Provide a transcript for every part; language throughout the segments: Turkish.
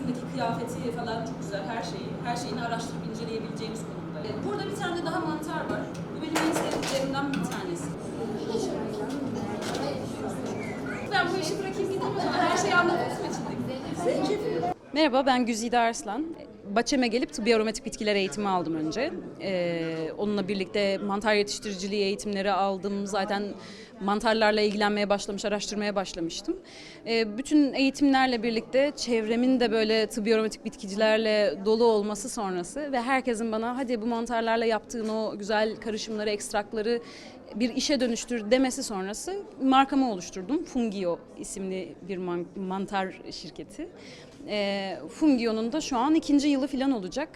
üstündeki kıyafeti falan çok güzel her şeyi. Her şeyini araştırıp inceleyebileceğimiz konumda. Burada bir tane daha mantar var. Bu benim en sevdiklerimden bir tanesi. Ben bu işi bırakayım gideyim o zaman. Her şeyi anlatmışım içindeki. Merhaba ben Güzide Arslan. Baçem'e gelip tıbbi aromatik bitkiler eğitimi aldım önce. Ee, onunla birlikte mantar yetiştiriciliği eğitimleri aldım. Zaten mantarlarla ilgilenmeye başlamış, araştırmaya başlamıştım. Ee, bütün eğitimlerle birlikte çevremin de böyle tıbbi aromatik bitkicilerle dolu olması sonrası ve herkesin bana hadi bu mantarlarla yaptığın o güzel karışımları, ekstrakları bir işe dönüştür demesi sonrası markamı oluşturdum. Fungio isimli bir man- mantar şirketi. E, Fungio'nun da şu an ikinci yılı falan olacak.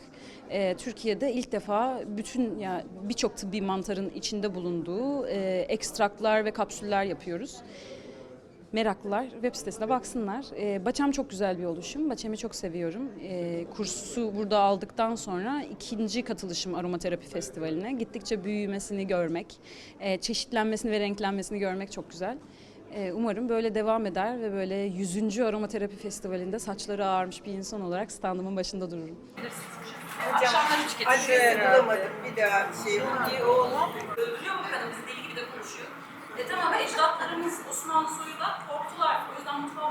E, Türkiye'de ilk defa bütün ya birçok tıbbi mantarın içinde bulunduğu e, ekstraklar ve kapsüller yapıyoruz meraklılar web sitesine baksınlar. Ee, e, Baçam çok güzel bir oluşum. Baçam'ı çok seviyorum. E, kursu burada aldıktan sonra ikinci katılışım aromaterapi festivaline. Gittikçe büyümesini görmek, e, çeşitlenmesini ve renklenmesini görmek çok güzel. E, umarım böyle devam eder ve böyle 100. aromaterapi festivalinde saçları ağarmış bir insan olarak standımın başında dururum. Akşamlar üç getiriyor. Adresi bulamadım bir daha şey. Oğlum öldürüyor mu hani kadın? Biz deli gibi de konuşuyor. E tamam ecdatlarımız Osmanlı soyu korktular. O yüzden mutfağa